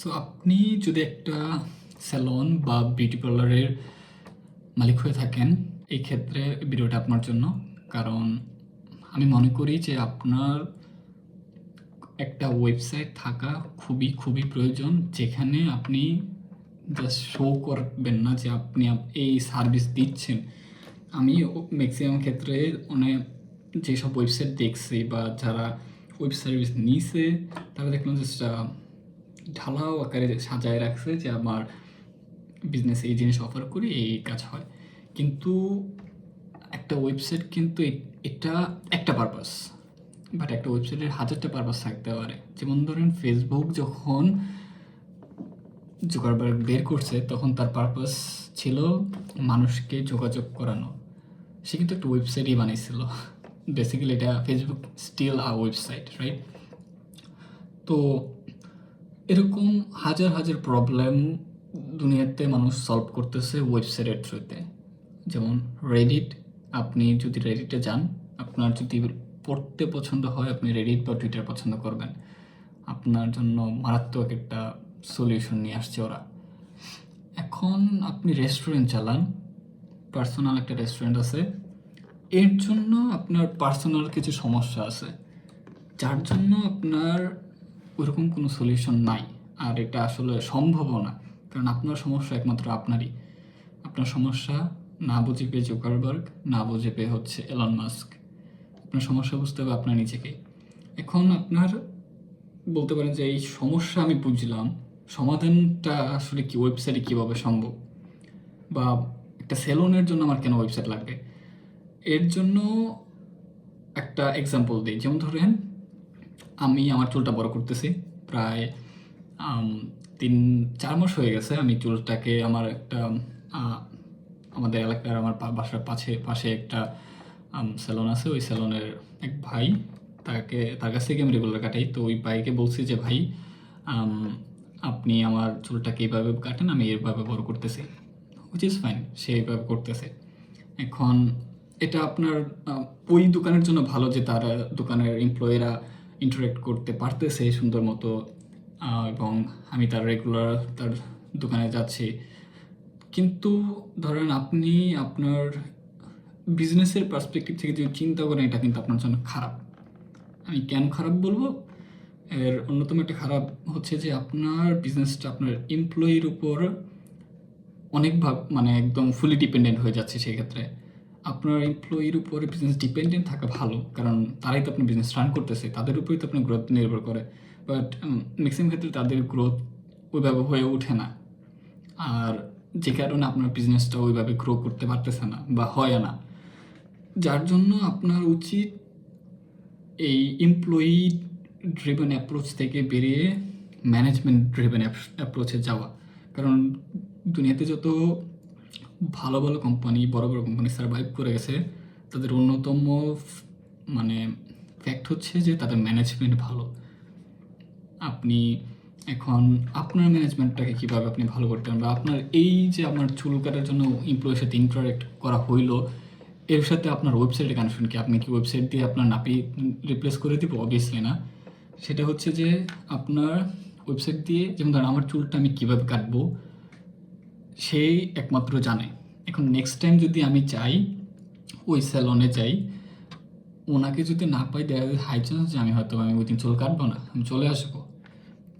So আপনি যদি একটা স্যালন বা বিউটি পার্লারের মালিক হয়ে থাকেন, এই ক্ষেত্রে ভিডিওটা আপনার জন্য। কারণ আমি মনে করি যে আপনার একটা ওয়েবসাইট থাকা খুবই খুবই প্রয়োজন, যেখানে আপনি জাস্ট শো করবেন না যে আপনি এই সার্ভিস দিচ্ছেন। আমি ম্যাক্সিমাম ক্ষেত্রে অনেক যেসব ওয়েবসাইট দেখছি বা যারা ওয়েব সার্ভিস নিছে, তারা দেখলাম যে সেটা ঢালাও আকারে সাজায় রাখছে যে আমার বিজনেস এই জিনিস অফার করি, এই কাজ হয়। কিন্তু একটা ওয়েবসাইট কিন্তু এটা একটা পারপাস বাট একটা ওয়েবসাইটের হাজারটা পারপাস থাকতে পারে। যেমন ধরেন ফেসবুক যখন জোকারবার্গ বের করছে, তখন তার পারপাস ছিল মানুষকে যোগাযোগ করানো। সে কিন্তু একটা ওয়েবসাইটই বানিয়েছিল বেসিক্যালি এটা Facebook still a website right তো এরকম হাজার হাজার প্রবলেম দুনিয়াতে মানুষ সলভ করতেছে ওয়েবসাইটের থ্রুতে যেমন রেডিট আপনি যদি রেডিটে যান, আপনার যদি পড়তে পছন্দ হয়, আপনি রেডিট বা টুইটার পছন্দ করবেন। আপনার জন্য মারাত্মক একটা সলিউশন নিয়ে আসছে ওরা। এখন আপনি রেস্টুরেন্ট চালান পার্সোনাল একটা রেস্টুরেন্ট আছে। এর জন্য আপনার পার্সোনাল কিছু সমস্যা আছে। যার জন্য আপনার ওরকম কোনো সলিউশন নাই। আর এটা আসলে সম্ভবও না। কারণ আপনার সমস্যা একমাত্র আপনারই। আপনার সমস্যা না বুঝে পেয়ে জোকারবার্গ না বুঝে পেয়ে হচ্ছে এলন মাস্ক আপনার সমস্যা বুঝতে হবে আপনার নিজেকে। এখন আপনার বলতে পারেন যে এই সমস্যা আমি বুঝলাম, সমাধানটা আসলে কি ওয়েবসাইটে কীভাবে সম্ভব? বা একটা সেলুনের জন্য আমার কেন ওয়েবসাইট লাগবে? এর জন্য একটা এক্সাম্পল দিই। যেমন ধরেন আমি আমার চুলটা বড় করতেছি। প্রায় তিন, চার মাস হয়ে গেছে আমি চুলটাকে আমার একটা আমাদের এলাকার আমার বাসার পাশে পাশে একটা স্যালন আছে। ওই স্যালনের এক ভাই তাকে, তার কাছ থেকে আমি রেগুলার কাটাই। তো ওই ভাইকে বলছি যে, ভাই আপনি আমার চুলটাকে এইভাবে কাটেন, আমি এইভাবে বড় করতেছি। হুইচ ইজ ফাইন সে এইভাবে করতেছে। এখন এটা আপনার ওই দোকানের জন্য ভালো যে তার দোকানের এমপ্লয়িরা ইন্টারেক্ট করতে পারতেছে সুন্দর মতো এবং আমি তার রেগুলার তার দোকানে যাচ্ছি। কিন্তু ধরেন আপনি আপনার বিজনেসের পার্সপেক্টিভ থেকে যদি চিন্তা করেন, এটা কিন্তু আপনার জন্য খারাপ। আমি কেন খারাপ বলব? এর অন্যতম একটা খারাপ হচ্ছে যে আপনার বিজনেসটা আপনার এমপ্লয়ির উপর অনেক ভাগ মানে একদম ফুলি ডিপেন্ডেন্ট হয়ে যাচ্ছে সেই ক্ষেত্রে। আপনার এমপ্লয়ির উপরে বিজনেস ডিপেন্ডেন্ট থাকা ভালো, কারণ তারাই তো আপনি বিজনেস রান করতেছে, তাদের উপরেই তো আপনার গ্রোথ নির্ভর করে। বাট ম্যাক্সিমাম ক্ষেত্রে তাদের গ্রোথ ওইভাবে হয়ে ওঠে না। আর যে কারণে আপনার বিজনেসটা ওইভাবে গ্রো করতে পারতেছে না বা হয় না। যার জন্য আপনার উচিত এই এমপ্লয়ি ড্রিভেন অ্যাপ্রোচ থেকে বেরিয়ে ম্যানেজমেন্ট ড্রিভেন অ্যাপ্রোচে যাওয়া। কারণ দুনিয়াতে যত ভালো ভালো কোম্পানি বড় বড় কোম্পানি সার্ভাইভ করে গেছে। তাদের অন্যতম মানে ফ্যাক্ট হচ্ছে যে তাদের ম্যানেজমেন্ট ভালো। আপনি এখন আপনার ম্যানেজমেন্টটাকে কীভাবে আপনি ভালো করতে পারেন বা আপনার এই যে আপনার চুল কাটার জন্য এমপ্লয়ের সাথে ইন্টারাক্ট করা হইল, এর সাথে আপনার ওয়েবসাইটের কানেকশন কি? আপনি কি ওয়েবসাইট দিয়ে আপনার নাপি রিপ্লেস করে দিব? অবভিয়াসলি না। সেটা হচ্ছে যে আপনার ওয়েবসাইট দিয়ে যেমন ধরেন, আমার চুলটা আমি কীভাবে কাটবো? সেই একমাত্র জানে। এখন নেক্সট টাইম যদি আমি চাই, ওই স্যালনে যাই, ওনাকে যদি না পাই, দেখা যায় হাই চান্স যে আমি হয়তো আমি ওই দিন চুল কাটবো না, আমি চলে আসব।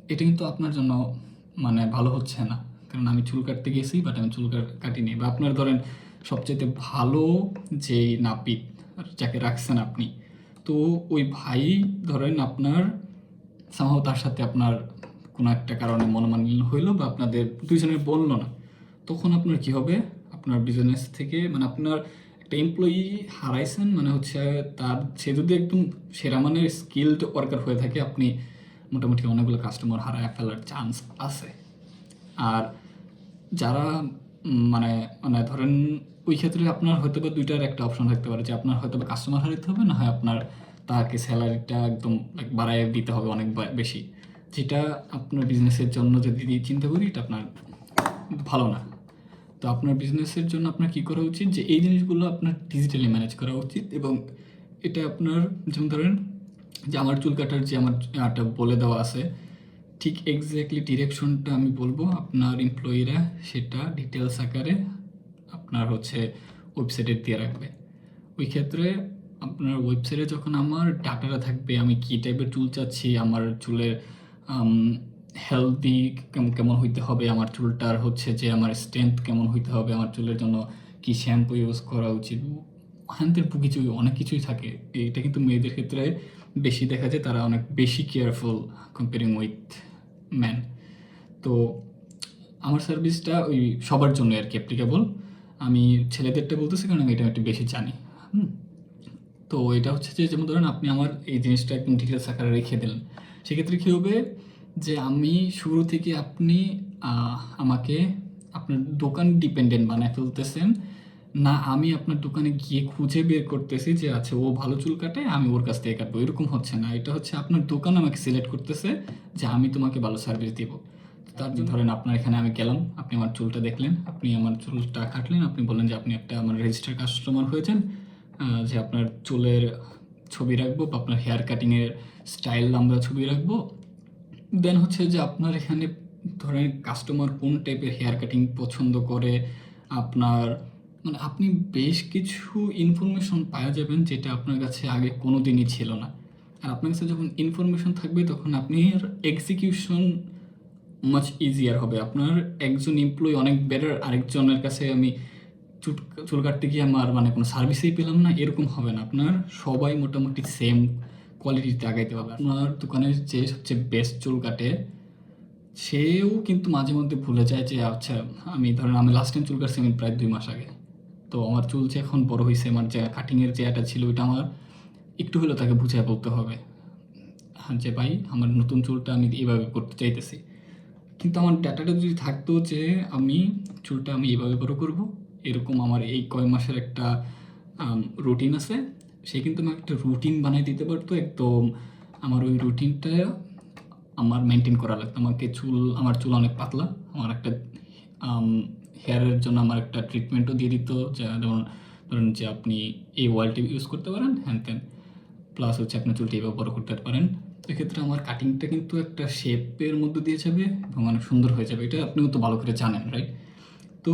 এটা কিন্তু আপনার জন্য মানে ভালো হচ্ছে না। কারণ আমি চুল কাটতে গেছি বাট আমি চুল কাট- কাটিনি। বা আপনার ধরেন সবচেয়ে ভালো যে নাপিত যাকে রাখছেন আপনি, তো ওই ভাই ধরেন আপনার সামহাও তার সাথে আপনার কোনো একটা কারণে মনোমালিন্য হইল বা আপনাদের দুইজনের বলল না। তখন আপনার কি হবে? আপনার বিজনেস থেকে মানে আপনার একটা এমপ্লয়ি হারাইছেন মানে হচ্ছে তার, সে যদি একদম সেরা মানের স্কিলড ওয়ার্কার হয়ে থাকে, আপনি মোটামুটি অনেকগুলো কাস্টমার হারায় ফেলার চান্স আছে। আর যারা মানে মানে ধরেন ওই ক্ষেত্রে আপনার হয়তো বা দুইটার একটা অপশন থাকতে পারে, যে আপনার হয়তো বা কাস্টমার হারাইতে হবে, না হয় আপনার তাকে স্যালারিটা একদম বাড়ায় দিতে হবে অনেক বেশি। যেটা আপনার বিজনেসের জন্য যদি চিন্তা করি, এটা আপনার ভালো না। তো আপনার বিজনেসের জন্য আপনার কি করা উচিত? যে এই জিনিসগুলো আপনার ডিজিটালি ম্যানেজ করা উচিত এবং এটা আপনার যেমন ধরেন যে আমার চুল কাটার যে আমার একটা বলে দেওয়া আছে, ঠিক এক্স্যাক্টলি ডিরেকশনটা আমি বলব আপনার এমপ্লয়িরা সেটা ডিটেলস আকারে আপনার হচ্ছে ওয়েবসাইটে দিয়ে রাখবে। ওই ক্ষেত্রে আপনার ওয়েবসাইটে যখন আমার ডাটাটা থাকবে, আমি কী টাইপের চুল চাচ্ছি, আমার চুলের হেলদি কেমন হইতে হবে আমার চুলটার হচ্ছে যে আমার স্ট্রেংথ কেমন হইতে হবে আমার চুলের জন্য? কি শ্যাম্পু ইউজ করা উচিত? হ্যান্তের কিছু, অনেক কিছুই থাকে। এটা কিন্তু মেয়েদের ক্ষেত্রে বেশি দেখা যায়। তারা অনেক বেশি কেয়ারফুল কম্পেয়ারিং উইথ ম্যান তো আমার সার্ভিসটা ওই সবার জন্য আর কি অ্যাপ্লিকেবল আমি ছেলেদেরটা বলতেছি কারণ আমি এটা একটু বেশি জানি। তো এটা হচ্ছে যে, যেমন ধরেন আপনি আমার এই জিনিসটা একদম ডিটেলস আকারে রেখে দিলেন। সেক্ষেত্রে কী হবে? যে আমি শুরু থেকে আপনি আমাকে আপনার দোকান ডিপেন্ডেন্ট বানায় ফেলতেছেন। না, আমি আপনার দোকানে গিয়ে খুঁজে বের করতেছি যে আচ্ছা ও ভালো চুল কাটে, আমি ওর কাছ থেকে কাটবো। এরকম হচ্ছে না। এটা হচ্ছে আপনার দোকান আমাকে সিলেক্ট করতেছে যে, আমি তোমাকে ভালো সার্ভিস দিব। তার জন্য ধরেন আপনার এখানে আমি গেলাম, আপনি আমার চুলটা দেখলেন, আপনি আমার চুলটা কাটলেন, আপনি বললেন যে, আপনি একটা আমার রেজিস্টার কাস্টমার হয়েছেন যে আপনার চুলের ছবি রাখব বা আপনার হেয়ার কাটিংয়ের স্টাইল আমরা ছবি রাখব। দেন হচ্ছে যে আপনার এখানে ধরেন কাস্টমার কোন টাইপের হেয়ার কাটিং পছন্দ করে? আপনার মানে আপনি বেশ কিছু ইনফরমেশন পাওয়া যাবেন যেটা আপনার কাছে আগে কোনো দিনই ছিল না। আর আপনার কাছে যখন ইনফরমেশন থাকবে তখন আপনি এক্সিকিউশন মাচ ইজিয়ার হবে। আপনার একজন এমপ্লয়ি অনেক বেটার আরেকজনের কাছে আমি চুট, চুল কাটতে গিয়ে আমার মানে কোনো সার্ভিসেই পেলাম না, এরকম হবে না। আপনার সবাই মোটামুটি সেম কোয়ালিটিতে আগাইতে হবে আপনার দোকানের যে সবচেয়ে বেস্ট চুল কাটে, সেও কিন্তু মাঝে মধ্যে ভুলে যায় যে আচ্ছা আমি ধরেন আমি লাস্ট টাইম চুল কাটছি আমি প্রায় দুই মাস আগে। তো আমার চুল যে এখন বড় হয়েছে আমার যে কাটিংয়ের যে এটা ছিল, ওইটা আমার একটু হলেও তাকে বুঝায় বলতে হবে। হ্যাঁ যে ভাই, আমার নতুন চুলটা আমি এইভাবে করতে চাইতেছি। কিন্তু আমার ডাটাটা যদি থাকতো যে, আমি চুলটা আমি এইভাবে বড় করব, এরকম আমার এই কয় মাসের একটা রুটিন আছে। সে কিন্তু আমাকে একটা রুটিন বানিয়ে দিতে পারতো একদম আমার ওই রুটিনটা আমার মেনটেন করা লাগতো। আমাকে চুল, আমার চুল অনেক পাতলা, আমার একটা হেয়ারের জন্য আমার একটা ট্রিটমেন্টও দিয়ে দিত যেমন ধরুন যে আপনি এই ওয়ালটি ইউজ করতে পারেন, হ্যান ত্যান। প্লাস হচ্ছে আপনার চুলটি এভাবে করতে পারেন। এক্ষেত্রে আমার কাটিংটা কিন্তু একটা শেপের মধ্যে দিয়ে যাবে এবং অনেক সুন্দর হয়ে যাবে। এটা আপনিও তো ভালো করে জানেন রাইট তো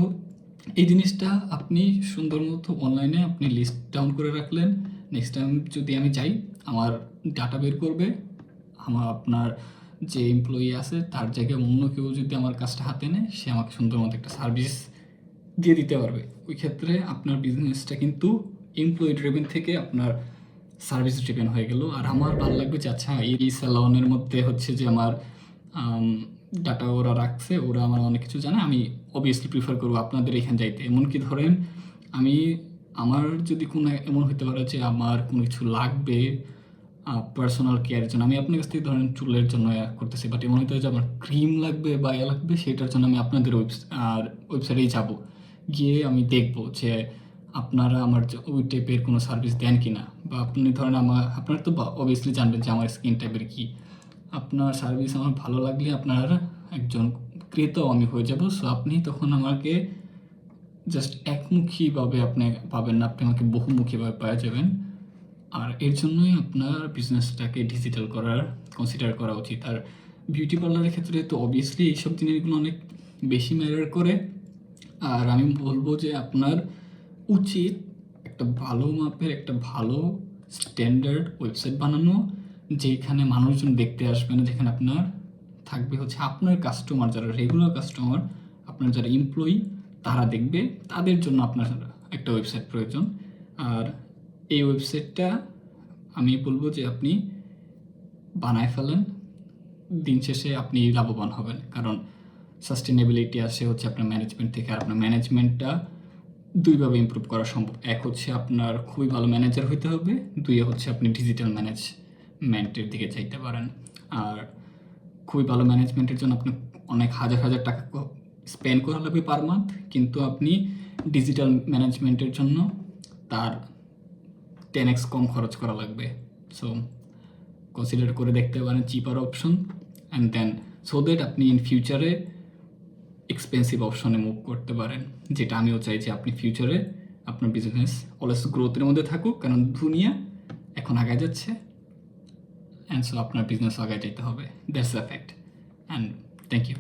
এই জিনিসটা আপনি সুন্দর মতো অনলাইনে আপনি লিস্ট ডাউন করে রাখলেন। নেক্সট টাইম যদি আমি যাই, আমার ডাটা বের করবে, আমার আপনার যে এমপ্লয়ি আছে, তার জায়গায় অন্য কেউ যদি আমার কাজটা হাতে নেয়, সে আমাকে সুন্দর মতো একটা সার্ভিস দিয়ে দিতে পারবে। ওই ক্ষেত্রে আপনার বিজনেসটা কিন্তু এমপ্লয়ি ড্রিভেন থেকে আপনার সার্ভিস ড্রিভেন হয়ে গেল। আর আমার ভালো লাগবে যে আচ্ছা এই স্যালনের মধ্যে হচ্ছে যে আমার ডাটা ওরা রাখছে, ওরা আমার অনেক কিছু জানে, আমি অবভিয়াসলি প্রিফার করব আপনাদের এখানে যাইতে। এমনকি ধরেন, আমি আমার যদি কোনো এমন হতে পারে যে আমার কোনো কিছু লাগবে পার্সোনাল কেয়ারের জন্য, আমি আপনার কাছ থেকে ধরেন চুলের জন্য করতেছি বাট এমন হতে যে আমার ক্রিম লাগবে বা ইয়া লাগবে, সেটার জন্য আমি আপনাদের আর ওয়েবসাইটেই যাব। গিয়ে আমি দেখব যে আপনারা আমার ওই টাইপের কোনো সার্ভিস দেন কি না বা আপনি ধরেন আমার আপনারা তো অবভিয়াসলি জানবেন যে আমার স্কিন টাইপের কী। আপনার সার্ভিস আমার ভালো লাগলে আপনার একজন ক্রেতাও আমি হয়ে যাব সো আপনি তখন আমাকে জাস্ট একমুখীভাবে আপনি পাবেন না, আপনি আমাকে বহুমুখীভাবে পাওয়া যাবেন। আর এর জন্যই আপনার বিজনেসটাকে ডিজিটাল করার কনসিডার করা উচিত। আর বিউটি পার্লারের ক্ষেত্রে তো অবভিয়াসলি এইসব জিনিসগুলো অনেক বেশি ম্যাটার করে। আর আমি বলব যে আপনার উচিত একটা ভালো মাপের, একটা ভালো স্ট্যান্ডার্ড ওয়েবসাইট বানানো, যেখানে মানুষজন দেখতে আসবে না, যেখানে আপনার থাকবে হচ্ছে আপনার কাস্টমার যারা রেগুলার কাস্টমার আপনার যারা এমপ্লয়ি তারা দেখবে তাদের জন্য আপনার একটা ওয়েবসাইট প্রয়োজন। আর এই ওয়েবসাইটটা আমি বলব যে আপনি বানায় ফেলেন, দিন শেষে আপনি লাভবান হবেন। কারণ সাস্টেনেবিলিটি আসে হচ্ছে আপনার ম্যানেজমেন্ট থেকে, আর আপনার ম্যানেজমেন্টটা দুইভাবে ইমপ্রুভ করা সম্ভব। এক হচ্ছে আপনার খুবই ভালো ম্যানেজার হইতে হবে, দুই হচ্ছে আপনি ডিজিটাল ম্যানেজমেন্টের দিকে চাইতে পারেন। আর খুবই ভালো ম্যানেজমেন্টের জন্য আপনি অনেক হাজার হাজার টাকা স্পেন্ড করা লাগবে পার মান্থ কিন্তু আপনি ডিজিটাল ম্যানেজমেন্টের জন্য তার টেন এক্স কম খরচ করা লাগবে। সো কনসিডার করে দেখতে পারেন cheaper option and then so that আপনি ইন ফিউচারে এক্সপেন্সিভ অপশনে মুভ করতে পারেন, যেটা আমিও চাই যে আপনি ফিউচারে আপনার বিজনেস অলস গ্রোথের মধ্যে থাকুক, কারণ দুনিয়া এখন আগায় যাচ্ছে অ্যান্ড সো আপনার বিজনেস আগায় যেতে হবে। That's the fact and thank you